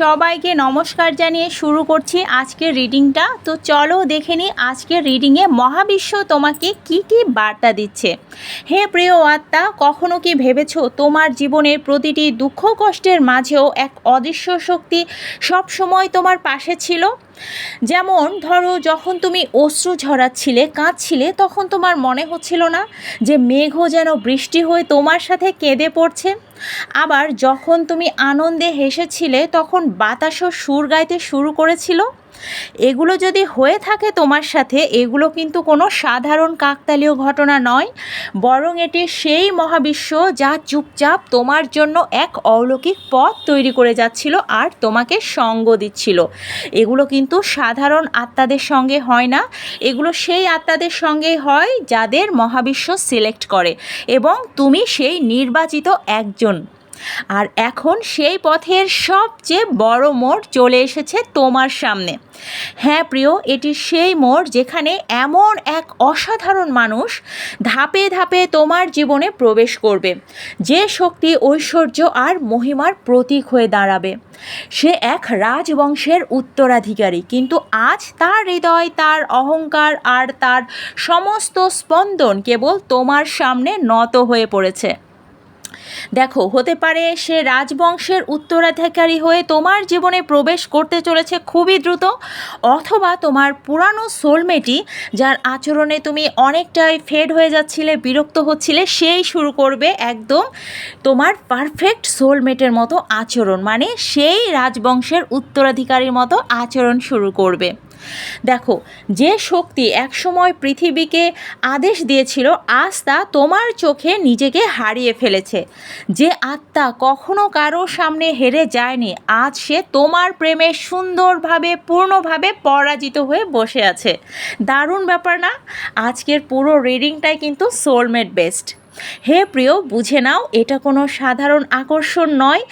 সবাইকে নমস্কার জানিয়ে শুরু করছি আজকের রিডিংটা। তো চলো দেখে নিই আজকের রিডিংয়ে মহাবিশ্ব তোমাকে কি কি বার্তা দিচ্ছে। হে প্রিয় আত্মা, কখনো কি ভেবেছো তোমার জীবনের প্রতিটি দুঃখ কষ্টের মাঝেও এক অদৃশ্য শক্তি সব সময় তোমার পাশে ছিল? যেমন ধরো যখন তুমি অশ্রু ঝরাচ্ছিলে, কাঁদছিলে, তখন তোমার মনে হচ্ছিল না যে মেঘও যেন বৃষ্টি হয়ে তোমার সাথে কেঁদে পড়ছে? আবার যখন তুমি আনন্দে হেসেছিলে তখন বাতাসও সুর গাইতে শুরু করেছিল? এগুলো যদি হয়ে থাকে তোমার সাথে, এগুলো কিন্তু কোনো সাধারণ কাকতালীয় ঘটনা নয়। বরং এটি সেই মহাবিশ্ব যা চুপচাপ তোমার জন্য এক অলৌকিক পথ তৈরি করে যাচ্ছিল আর তোমাকে সঙ্গ দিচ্ছিল। এগুলো কিন্তু সাধারণ আত্মাদের সঙ্গে হয় না। এগুলো সেই আত্মাদের সঙ্গে হয় যাদের মহাবিশ্ব সিলেক্ট করে এবং তুমি সেই নির্বাচিত একজন। আর এখন সেই পথের সবচেয়ে বড় মোড় চলে এসেছে তোমার সামনে। হ্যাঁ প্রিয়, এটি সেই মোড় যেখানে এমন এক অসাধারণ মানুষ ধাপে ধাপে তোমার জীবনে প্রবেশ করবে। যে শক্তি, ঐশ্বর্য আর মহিমার প্রতীক হয়ে দাঁড়াবে। সে এক রাজবংশের উত্তরাধিকারী, কিন্তু আজ তার হৃদয়, তার অহংকার আর তার সমস্ত স্পন্দন কেবল তোমার সামনে নত হয়ে পড়েছে। দেখো, হতে পারে সে রাজবংশের উত্তরাধিকারী হয়ে তোমার জীবনে প্রবেশ করতে চলেছে খুবই দ্রুত, অথবা তোমার পুরানো সোলমেটই যার আচরণে তুমি অনেকটাই ফেড হয়ে যাচ্ছিলে, বিরক্ত হচ্ছিলে, সেই শুরু করবে একদম তোমার পারফেক্ট সোলমেটের মতো আচরণ মানে সেই রাজবংশের উত্তরাধিকারীর মতো আচরণ শুরু করবে। দেখো, যে শক্তি একসময় পৃথিবীকে আদেশ দিয়েছিল, আজ তা তোমার চোখে নিজেকে হারিয়ে ফেলেছে। যে আত্মা কখনো কারও সামনে হেরে যায়নি, আজ সে তোমার প্রেমে সুন্দরভাবে, পূর্ণভাবে পরাজিত হয়ে বসে আছে। দারুণ ব্যাপার না? আজকের পুরো রিডিংটাই কিন্তু সোলমেট বেস্ট হে প্রিয়, বুঝে নাও, এটা কোনো সাধারণ আকর্ষণ নয়,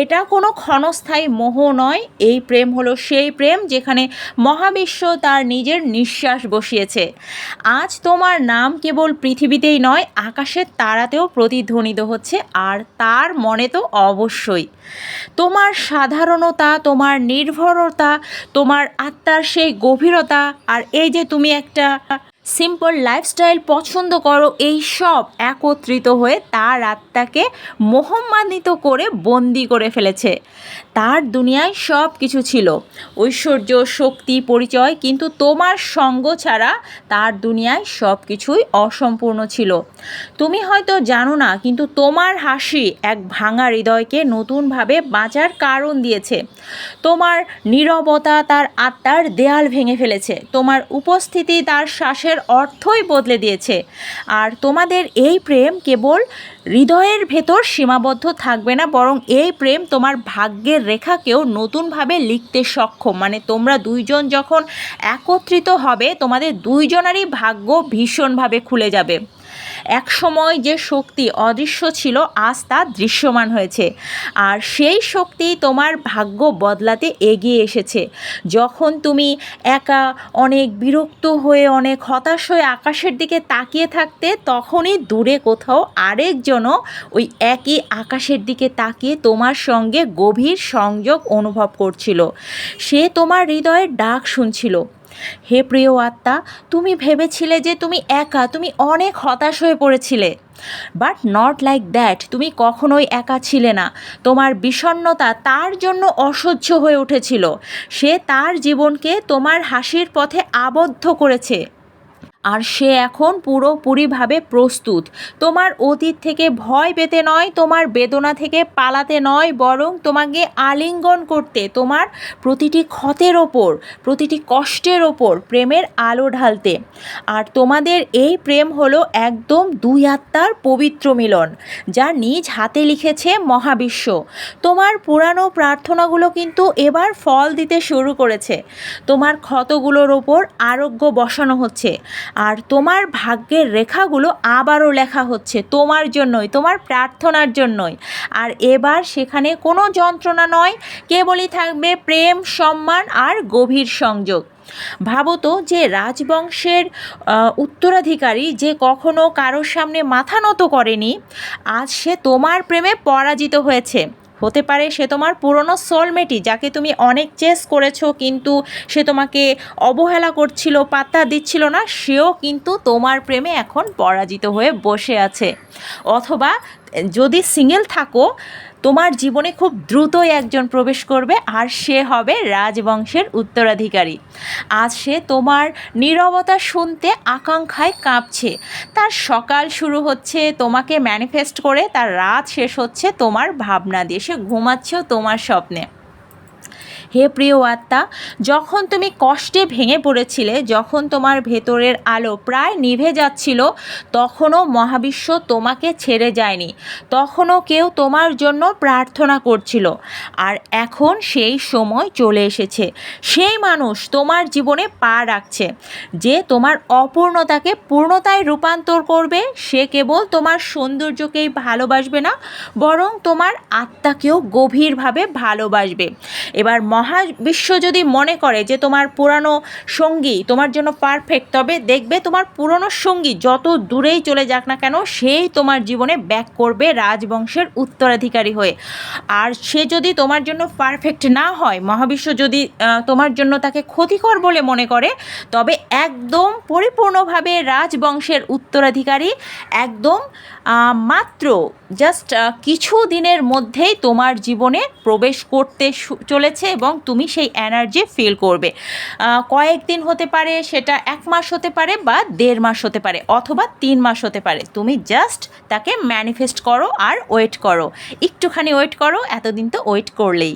এটা কোনো ক্ষণস্থায়ী মোহ নয়। এই প্রেম হলো সেই প্রেম যেখানে মহাবিশ্ব তার নিজের নিঃশ্বাস বসিয়েছে। আজ তোমার নাম কেবল পৃথিবীতেই নয়, আকাশের তারাতেও প্রতিধ্বনিত হচ্ছে, আর তার মনে তো অবশ্যই। তোমার সাধারণতা, তোমার নির্ভরতা, তোমার আত্মার সেই গভীরতা, আর এই যে তুমি একটা সিম্পল লাইফস্টাইল পছন্দ করো, এই সব একত্রিত হয়ে তার আত্মাকে মোহম্মানিত করে বন্দি করে ফেলেছে। তার দুনিয়ায় সব কিছু ছিল। ঐশ্বর্য, শক্তি, পরিচয়, কিন্তু তোমার সঙ্গ ছাড়া তার দুনিয়ায় সব কিছুই অসম্পূর্ণ ছিল। তুমি হয়তো জানো না, কিন্তু তোমার হাসি এক ভাঙা হৃদয়কে নতুনভাবে বাঁচার কারণ দিয়েছে। তোমার নীরবতা তার আত্মার দেয়াল ভেঙে ফেলেছে। তোমার উপস্থিতি তার শ্বাসের অর্থই বদলে দিয়েছে। আর তোমাদের এই প্রেম কেবল হৃদয়ের ভেতর সীমাবদ্ধ থাকবে না, বরং এই প্রেম তোমার ভাগ্যের রেখাকেও নতুনভাবে লিখতে সক্ষম। মানে তোমরা দুইজন যখন একত্রিত হবে, তোমাদের দুইজনারই ভাগ্য ভীষণভাবে খুলে যাবে। এক সময় যে শক্তি অদৃশ্য ছিল, আজ তা দৃশ্যমান হয়েছে। আর সেই শক্তি তোমার ভাগ্য বদলাতে এগিয়ে এসেছে। যখন তুমি একা, অনেক বিরক্ত হয়ে, অনেক হতাশ হয়ে আকাশের দিকে তাকিয়ে থাকতে, তখনই দূরে কোথাও আরেকজনও ওই একই আকাশের দিকে তাকিয়ে তোমার সঙ্গে গভীর সংযোগ অনুভব করছিল। সে তোমার হৃদয়ের ডাক শুনছিল। হে প্রিয় আত্মা, তুমি ভেবেছিলে যে তুমি একা, তুমি অনেক হতাশ হয়ে পড়েছিলে। বাট নট লাইক দ্যাট তুমি কখনোই একা ছিলে না। তোমার বিষণ্নতা তার জন্য অসহ্য হয়ে উঠেছিল। সে তার জীবনকে তোমার হাসির পথে আবদ্ধ করেছে। আর সে এখন পুরোপুরিভাবে প্রস্তুত। তোমার অতীত থেকে ভয় পেতে নয়, তোমার বেদনা থেকে পালাতে নয়, বরং তোমাকে আলিঙ্গন করতে, তোমার প্রতিটি ক্ষতের ওপর, প্রতিটি কষ্টের ওপর প্রেমের আলো ঢালতে। আর তোমাদের এই প্রেম হলো একদম দুই আত্মার পবিত্র মিলন, যা নিজ হাতে লিখেছে মহাবিশ্ব। তোমার পুরানো প্রার্থনাগুলো কিন্তু এবার ফল দিতে শুরু করেছে। তোমার ক্ষতগুলোর ওপর আরোগ্য বসানো হচ্ছে। আর তোমার ভাগ্যের রেখাগুলো আবারও লেখা হচ্ছে তোমার জন্যই, তোমার প্রার্থনার জন্যই। আর এবার সেখানে কোনো যন্ত্রণা নয়, কেবলই থাকবে প্রেম, সম্মান আর গভীর সংযোগ। ভাবো তো যে রাজবংশের উত্তরাধিকারী যে কখনো কারোর সামনে মাথা নত করেনি, আজ সে তোমার প্রেমে পরাজিত হয়েছে। হতে পারে সে তোমার পুরনো সোলমেটই যাকে তুমি অনেক চেস করেছ, কিন্তু সে তোমাকে অবহেলা করছিল, পাত্তা দিচ্ছিল না, সেও কিন্তু তোমার প্রেমে এখন পরাজিত হয়ে বসে আছে। অথবা যদি সিঙ্গেল থাকো তোমার জীবনে খুব দ্রুতই একজন প্রবেশ করবে আর সে হবে রাজবংশের উত্তরাধিকারী। আজ সে তোমার নীরবতা শুনতে আকাঙ্ক্ষায় কাঁপছে। তার সকাল শুরু হচ্ছে, তোমাকে ম্যানিফেস্ট করে তার রাত শেষ হচ্ছে তোমার ভাবনা দিয়ে। সে ঘুমাচ্ছেও তোমার স্বপ্নে। হে প্রিয় আত্মা, যখন তুমি কষ্টে ভেঙে পড়েছিলে, যখন তোমার ভেতরের আলো প্রায় নিভে যাচ্ছিল, তখনও মহাবিশ্ব তোমাকে ছেড়ে যায়নি। তখনও কেউ তোমার জন্য প্রার্থনা করছিল। আর এখন সেই সময় চলে এসেছে। সেই মানুষ তোমার জীবনে পা রাখছে। যে তোমার অপূর্ণতাকে পূর্ণতায় রূপান্তর করবে, সে কেবল তোমার সৌন্দর্যকেই ভালোবাসবে না, বরং তোমার আত্মাকেও গভীরভাবে ভালোবাসবে। এবার মহাবিশ্ব যদি মনে করে যে তোমার পুরানো সঙ্গী তোমার জন্য পারফেক্ট তবে দেখবে তোমার পুরনো সঙ্গী যত দূরেই চলে যাক না কেন, সেই তোমার জীবনে ব্যাক করবে রাজবংশের উত্তরাধিকারী হয়ে। আর সে যদি তোমার জন্য পারফেক্ট না হয়, মহাবিশ্ব যদি তোমার জন্য তাকে ক্ষতিকর বলে মনে করে, তবে একদম পরিপূর্ণভাবে রাজবংশের উত্তরাধিকারী, একদম মাত্র জাস্ট কিছু দিনের মধ্যেই তোমার জীবনে প্রবেশ করতে চলেছে এবং তুমি সেই এনার্জি ফিল করবে। কয়েকদিন হতে পারে, সেটা এক মাস হতে পারে বা দেড় মাস হতে পারে অথবা তিন মাস হতে পারে। তুমি জাস্ট তাকে ম্যানিফেস্ট করো আর ওয়েট করো। একটুখানি ওয়েট করো, এতদিন তো ওয়েট করলেই।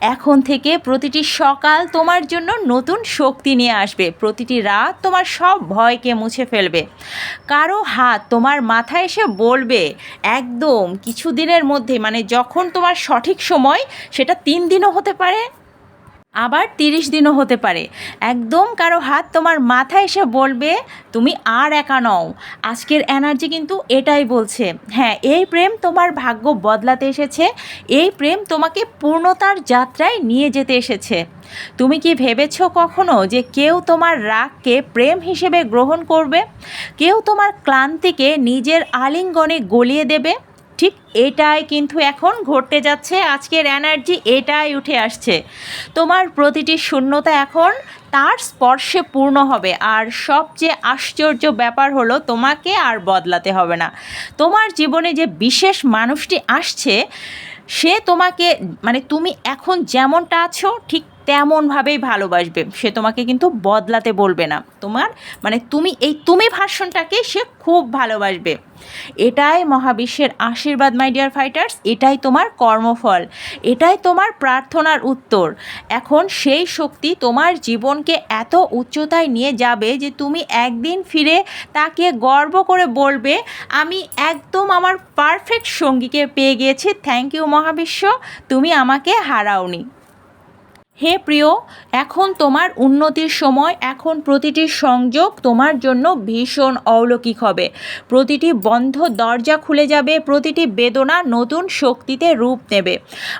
এখন থেকে প্রতিটি সকাল তোমার জন্য নতুন শক্তি নিয়ে আসবে। প্রতিটি রাত তোমার সব ভয়কে মুছে ফেলবে। কারও হাত তোমার মাথায় এসে বলবে, একদম কিছু দিনের মধ্যে মানে যখন তোমার সঠিক সময়, সেটা তিন দিনও হতে পারে। আবার তিরিশ দিনও হতে পারে। একদম কারও হাত তোমার মাথায় এসে বলবে, তুমি আর একা নও। আজকের এনার্জি কিন্তু এটাই বলছে। হ্যাঁ এই প্রেম তোমার ভাগ্য বদলাতে এসেছে। এই প্রেম তোমাকে পূর্ণতার যাত্রায় নিয়ে যেতে এসেছে। তুমি কি ভেবেছো কখনো যে কেউ তোমার রাগকে প্রেম হিসেবে গ্রহণ করবে? কেউ তোমার ক্লান্তিকে নিজের আলিঙ্গনে গলিয়ে দেবে? ঠিক এটাই কিন্তু এখন ঘটতে যাচ্ছে। আজকের এনার্জি এটাই উঠে আসছে। তোমার প্রতিটি শূন্যতা এখন তার স্পর্শে পূর্ণ হবে। আর সবচেয়ে আশ্চর্য ব্যাপার হলো তোমাকে আর বদলাতে হবে না। তোমার জীবনে যে বিশেষ মানুষটি আসছে, সে তোমাকে মানে তুমি এখন যেমনটা আছো, ঠিক তেমনভাবেই ভালোবাসবে। সে তোমাকে কিন্তু বদলাতে বলবে না। তোমার মানে তুমি, এই তুমি ভার্সনটাকে সে খুব ভালোবাসবে। এটাই মহাবিশ্বের আশীর্বাদ মাই ডিয়ার ফাইটার্স এটাই তোমার কর্মফল। এটাই তোমার প্রার্থনার উত্তর। এখন সেই শক্তি তোমার জীবনকে এত উচ্চতায় নিয়ে যাবে যে তুমি একদিন ফিরে তাকে গর্ব করে বলবে, আমি একদম আমার পারফেক্ট সঙ্গীকে পেয়ে গিয়েছি। থ্যাংক ইউ মহাবিশ্ব, তুমি আমাকে হারাওনি। হে প্রিয়, এখন তোমার উন্নতির সময়, এখন প্রতিটি সংযোগ তোমার জন্য ভীষণ অলৌকিক হবে। প্রতিটি বন্ধ দরজা খুলে যাবে, প্রতিটি বেদনা নতুন শক্তিতে রূপ নেবে।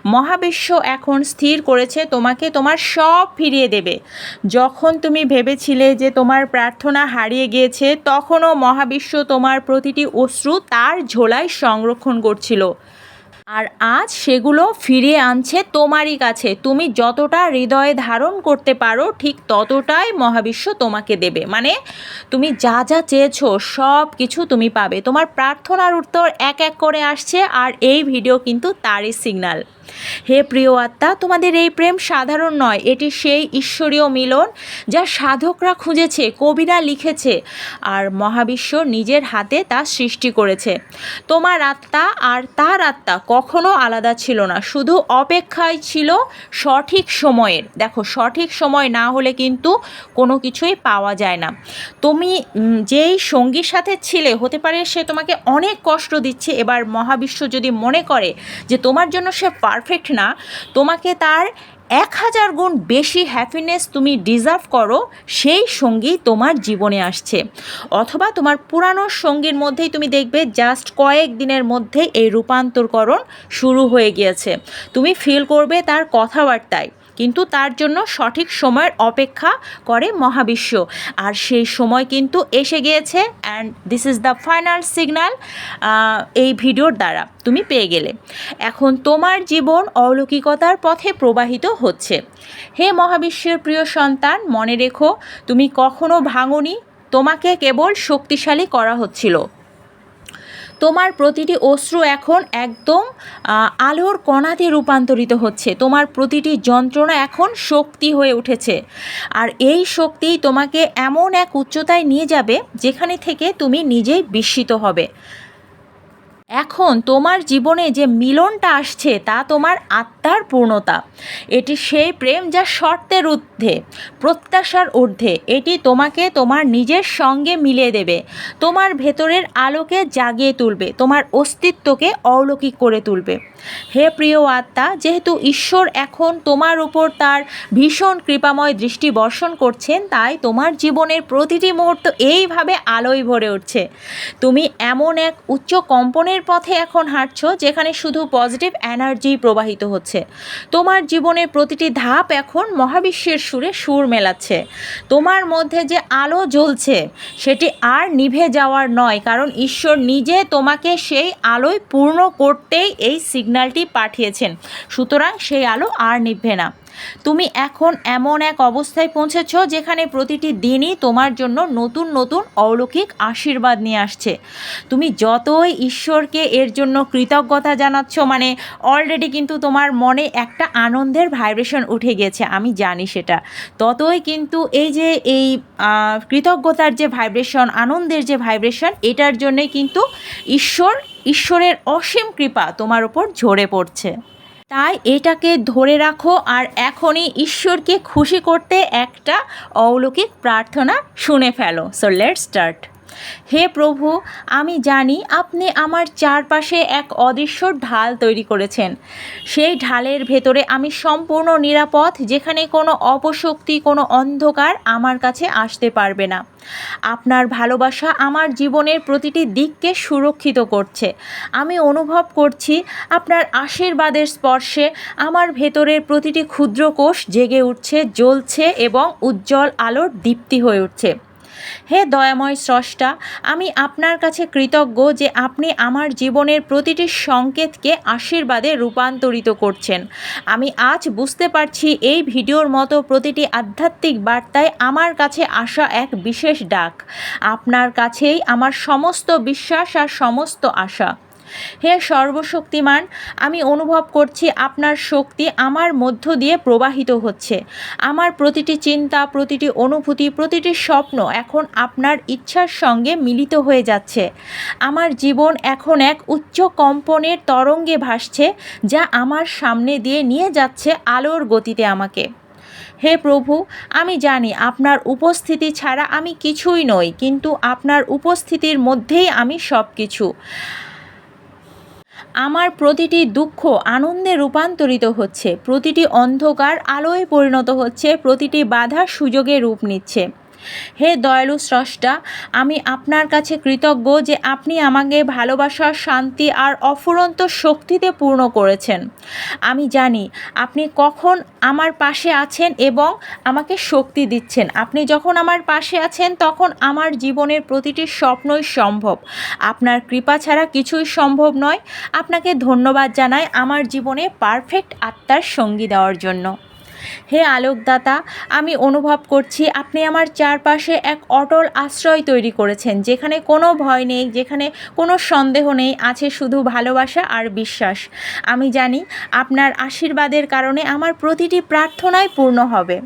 মহাবিশ্ব এখন স্থির করেছে, তোমাকে তোমার সব ফিরিয়ে দেবে। যখন তুমি ভেবেছিলে যে তোমার প্রার্থনা হারিয়ে গিয়েছে, তখনও মহাবিশ্ব তোমার প্রতিটি অশ্রু তার ঝোলায় সংরক্ষণ করছিল। আর আজ সেগুলো ফিরিয়ে আনছে তোমারই কাছে। তুমি যতটা হৃদয়ে ধারণ করতে পারো, ঠিক ততটাই মহাবিশ্ব তোমাকে দেবে। মানে তুমি যা যা চেয়েছো, সব কিছু তুমি পাবে। তোমার প্রার্থনার উত্তর এক এক করে আসছে, আর এই ভিডিও কিন্তু তারই সিগন্যাল হে প্রিয় আত্মা, তোমাদের এই প্রেম সাধারণ নয়, এটি সেই ঈশ্বরীয় মিলন যা সাধকরা খুঁজেছে, কবিরা লিখেছে আর মহাবিশ্ব নিজের হাতে তা সৃষ্টি করেছে। তোমার আত্মা আর তার আত্মা কখনো আলাদা ছিল না, শুধু অপেক্ষায় ছিল সঠিক সময়ের। দেখো, সঠিক সময় না হলে কিন্তু কোনো কিছুই পাওয়া যায় না। তুমি যেই সঙ্গীর সাথে ছিলে, হতে পারে সে তোমাকে অনেক কষ্ট দিচ্ছে, এবার মহাবিশ্ব যদি মনে করে যে তোমার জন্য সে পারফেক্ট না, তোমাকে তার এক হাজার গুণ বেশি হ্যাপিনেস তুমি ডিজার্ভ করো, সেই সঙ্গী তোমার জীবনে আসছে। অথবা তোমার পুরানো সঙ্গীর মধ্যেই তুমি দেখবে জাস্ট কয়েক দিনের মধ্যে এই রূপান্তরকরণ শুরু হয়ে গিয়েছে। তুমি ফিল করবে তার কথাবার্তায়। কিন্তু তার জন্য সঠিক সময়ের অপেক্ষা করে মহাবিশ্ব। আর সেই সময় কিন্তু এসে গিয়েছে and this is the final signal এই ভিডিওর দ্বারা তুমি পেয়ে গেলে। এখন তোমার জীবন অলৌকিকতার পথে প্রবাহিত হচ্ছে। হে মহাবিশ্বের প্রিয় সন্তান, মনে রেখো, তুমি কখনো ভাঙনি, তোমাকে কেবল শক্তিশালী করা হচ্ছিল। তোমার প্রতিটি অশ্রু এখন একদম আলোর কণাতে রূপান্তরিত হচ্ছে। তোমার প্রতিটি যন্ত্রণা এখন শক্তি হয়ে উঠেছে। আর এই শক্তি তোমাকে এমন এক উচ্চতায় নিয়ে যাবে, যেখানে থেকে তুমি নিজেই বিস্মিত হবে। এখন তোমার জীবনে যে মিলনটা আসছে তা তোমার আত্মার পূর্ণতা। এটি সেই প্রেম যা শর্তের ঊর্ধ্বে, প্রত্যাশার ঊর্ধ্বে। এটি তোমাকে তোমার নিজের সঙ্গে মিলিয়ে দেবে। তোমার ভেতরের আলোকে জাগিয়ে তুলবে। তোমার অস্তিত্বকে অলৌকিক করে তুলবে। হে প্রিয় আত্মা, যেহেতু ঈশ্বর এখন তোমার উপর তার ভীষণ কৃপাময় দৃষ্টি বর্ষণ করছেন, তাই তোমার জীবনের প্রতিটি মুহূর্ত এইভাবে আলোয় ভরে উঠছে। তুমি এমন এক উচ্চ কম্পনের পথে এখন হাঁটছো, যেখানে শুধু পজিটিভ এনার্জি প্রবাহিত হচ্ছে। তোমার জীবনের প্রতিটি ধাপ এখন মহাবিশ্বের সুরে সুর মেলাচ্ছে। তোমার মধ্যে যে আলো জ্বলছে, সেটি আর নিভে যাওয়ার নয়, কারণ ঈশ্বর নিজে তোমাকে সেই আলোয় পূর্ণ করতেই এই সিগন্যালটি পাঠিয়েছেন। সুতরাং সেই আলো আর নিভবে না। তুমি এখন এমন এক অবস্থায় পৌঁছেছ যেখানে প্রতিটি দিনই তোমার জন্য নতুন নতুন অলৌকিক আশীর্বাদ নিয়ে আসছে। তুমি যতই ঈশ্বরকে এর জন্য কৃতজ্ঞতা জানাচ্ছ মানে অলরেডি কিন্তু তোমার মনে একটা আনন্দের ভাইব্রেশন উঠে গেছে, আমি জানি সেটা। ততই কিন্তু এই যে, এই কৃতজ্ঞতার যে ভাইব্রেশন আনন্দের যে ভাইব্রেশন এটার জন্যই কিন্তু ঈশ্বর, ঈশ্বরের অসীম কৃপা তোমার উপর ঝরে পড়ছে। তাই এটাকে ধরে রাখো আর এখনই ঈশ্বরকে খুশি করতে একটা অলৌকিক প্রার্থনা শুনে ফেলো। সো লেট স্টার্ট হে প্রভু, আমি জানি আপনি আমার চারপাশে এক অদৃশ্য ঢাল তৈরি করেছেন। সেই ঢালের ভেতরে আমি সম্পূর্ণ নিরাপদ, যেখানে কোনো অপশক্তি, কোনো অন্ধকার আমার কাছে আসতে পারবে না। আপনার ভালোবাসা আমার জীবনের প্রতিটি দিককে সুরক্ষিত করছে। আমি অনুভব করছি আপনার আশীর্বাদের স্পর্শে আমার ভেতরের প্রতিটি ক্ষুদ্র কোষ জেগে উঠছে, জ্বলছে এবং উজ্জ্বল আলোর দীপ্তি হয়ে উঠছে। হে দয়াময় স্রষ্টা, আমি আপনার কাছে কৃতজ্ঞ যে আপনি আমার জীবনের প্রতিটি সংকেতকে আশীর্বাদে রূপান্তরিত করছেন। আমি আজ বুঝতে পারছি এই ভিডিওর মতো প্রতিটি আধ্যাত্মিক বার্তায় আমার কাছে আসা এক বিশেষ ডাক। আপনার কাছেই আমার সমস্ত বিশ্বাস আর সমস্ত আশা। হে সর্বশক্তিমান, আমি অনুভব করছি আপনার শক্তি আমার মধ্য দিয়ে প্রবাহিত হচ্ছে। আমার প্রতিটি চিন্তা, প্রতিটি অনুভূতি, প্রতিটি স্বপ্ন এখন আপনার ইচ্ছার সঙ্গে মিলিত হয়ে যাচ্ছে। আমার জীবন এখন এক উচ্চ কম্পনের তরঙ্গে ভাসছে, যা আমার সামনে দিয়ে নিয়ে যাচ্ছে আলোর গতিতে আমাকে। হে প্রভু, আমি জানি আপনার উপস্থিতি ছাড়া আমি কিছুই নই, কিন্তু আপনার উপস্থিতির মধ্যেই আমি সব কিছু আমার প্রতিটি দুঃখ আনন্দে রূপান্তরিত হচ্ছে, প্রতিটি অন্ধকার আলোয় পরিণত হচ্ছে, প্রতিটি বাধা সুযোগে রূপ নিচ্ছে। হে দয়ালু স্রষ্টা, আমি আপনার কাছে কৃতজ্ঞ যে আপনি আমাকে ভালোবাসা শান্তি আর অফুরন্ত শক্তিতে পূর্ণ করেছেন। আমি জানি আপনি কখন আমার পাশে আছেন এবং আমাকে শক্তি দিচ্ছেন। আপনি যখন আমার পাশে আছেন, তখন আমার জীবনের প্রতিটি স্বপ্নই সম্ভব। আপনার কৃপা ছাড়া কিছুই সম্ভব নয়। আপনাকে ধন্যবাদ জানাই আমার জীবনে পারফেক্ট আত্মার সঙ্গী দেওয়ার জন্য। হে আলোকদাতা, আমি অনুভব করছি আপনি আমার চারপাশে এক অটল আশ্রয় তৈরি করেছেন, যেখানে কোনো ভয় নেই, যেখানে কোনো সন্দেহ নেই, আছে শুধু ভালোবাসা আর বিশ্বাস। আমি জানি আপনার আশীর্বাদের কারণে আমার প্রতিটি প্রার্থনাই পূর্ণ হবে।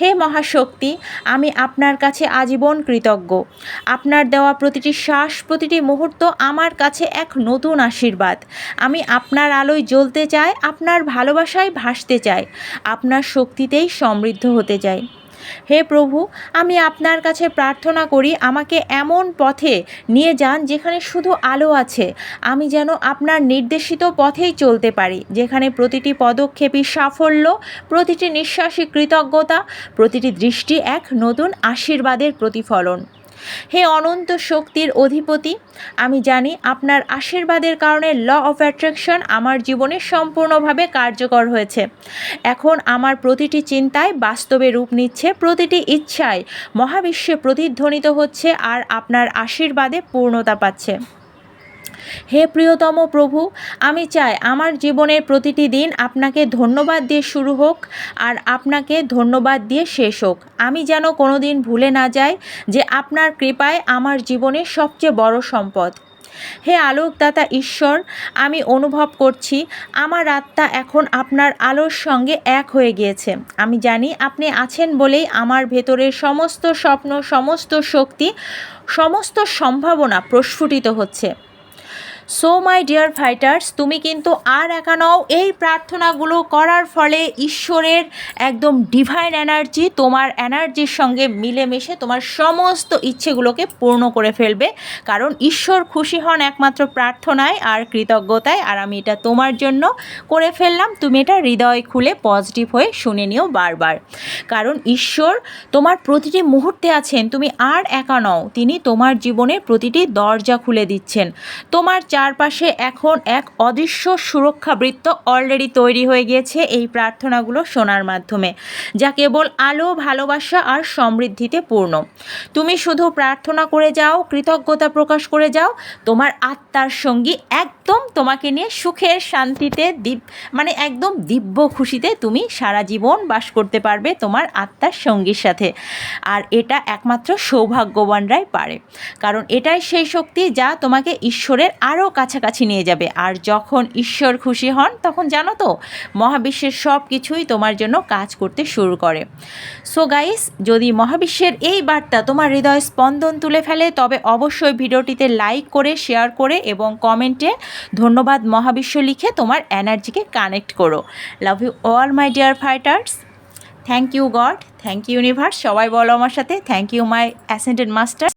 হে মহাশক্তি, আমি আপনার কাছে আজীবন কৃতজ্ঞ। আপনার দেওয়া প্রতিটি শ্বাস, প্রতিটি মুহূর্ত আমার কাছে এক নতুন আশীর্বাদ। আমি আপনার আলোয় জ্বলতে চাই, আপনার ভালোবাসায় ভাসতে চাই। আপনার শক্তিতেই সমৃদ্ধ হতে চাই। হে প্রভু, আমি আপনার কাছে প্রার্থনা করি, আমাকে এমন পথে নিয়ে যান যেখানে শুধু আলো আছে। আমি যেন আপনার নির্দেশিত পথেই চলতে পারি, যেখানে প্রতিটি পদক্ষেপই সাফল্য, প্রতিটি নিঃশ্বাসী কৃতজ্ঞতা, প্রতিটি দৃষ্টি এক নতুন আশীর্বাদের প্রতিফলন। হে অনন্ত শক্তির অধিপতি, আমি জানি আপনার আশীর্বাদের কারণে ল অফ অ্যাট্রাকশন আমার জীবনে সম্পূর্ণভাবে কার্যকর হয়েছে। এখন আমার প্রতিটি চিন্তায় বাস্তবে রূপ নিচ্ছে, প্রতিটি ইচ্ছায় মহাবিশ্বে প্রতিধ্বনিত হচ্ছে আর আপনার আশীর্বাদে পূর্ণতা পাচ্ছে। হে প্রিয়তম প্রভু, আমি চাই আমার জীবনের প্রতিটি দিন আপনাকে ধন্যবাদ দিয়ে শুরু হোক আর আপনাকে ধন্যবাদ দিয়ে শেষ হোক। আমি যেন কোনো দিন ভুলে না যাই যে আপনার কৃপায় আমার জীবনের সবচেয়ে বড় সম্পদ। হে আলোকদাতা ঈশ্বর, আমি অনুভব করছি আমার আত্মা এখন আপনার আলোর সঙ্গে এক হয়ে গিয়েছে। আমি জানি আপনি আছেন বলেই আমার ভেতরের সমস্ত স্বপ্ন, সমস্ত শক্তি, সমস্ত সম্ভাবনা প্রস্ফুটিত হচ্ছে। সো মাই ডিয়ার ফাইটার্স তুমি কিন্তু আর একা নও। এই প্রার্থনাগুলো করার ফলে ঈশ্বরের একদম ডিভাইন এনার্জি তোমার এনার্জির সঙ্গে মিলেমিশে তোমার সমস্ত ইচ্ছেগুলোকে পূর্ণ করে ফেলবে। কারণ ঈশ্বর খুশি হন একমাত্র প্রার্থনায় আর কৃতজ্ঞতায়। আর আমি এটা তোমার জন্য করে ফেললাম। তুমি এটা হৃদয় খুলে পজিটিভ হয়ে শুনে নিও বারবার। কারণ ঈশ্বর তোমার প্রতিটি মুহূর্তে আছেন। তুমি আর একা নও। তিনি তোমার জীবনের প্রতিটি দরজা খুলে দিচ্ছেন। তোমার চারপাশে এখন এক অদৃশ্য সুরক্ষা বৃত্ত অলরেডি তৈরি হয়ে গিয়েছে এই প্রার্থনাগুলো শোনার মাধ্যমে, যা কেবল আলো, ভালোবাসা আর সমৃদ্ধিতে পূর্ণ। তুমি শুধু প্রার্থনা করে যাও, কৃতজ্ঞতা প্রকাশ করে যাও, তোমার আত্মার সঙ্গী একদম তোমাকে নিয়ে সুখের শান্তিতে দীপ মানে একদম দিব্য খুশিতে তুমি সারা জীবন বাস করতে পারবে তোমার আত্মার সঙ্গীর সাথে। আর এটা একমাত্র সৌভাগ্যবানরাই পারে, কারণ এটাই সেই শক্তি যা তোমাকে ঈশ্বরের আরও কাছাকাছি নিয়ে যাবে। আর যখন ঈশ্বর খুশি হন, তখন জানো তো, মহাবিশ্বের সব কিছুই তোমার জন্য কাজ করতে শুরু করে। সো গাইস যদি মহাবিশ্বের এই বার্তা তোমার হৃদয় স্পন্দন তুলে ফেলে, তবে অবশ্যই ভিডিওটিতে লাইক করে শেয়ার করে এবং কমেন্টে ধন্যবাদ মহাবিশ্ব লিখে তোমার এনার্জিকে কানেক্ট করো। Love you all my dear fighters thank you god thank you universe সবাই বলো আমার সাথে thank you my ascended master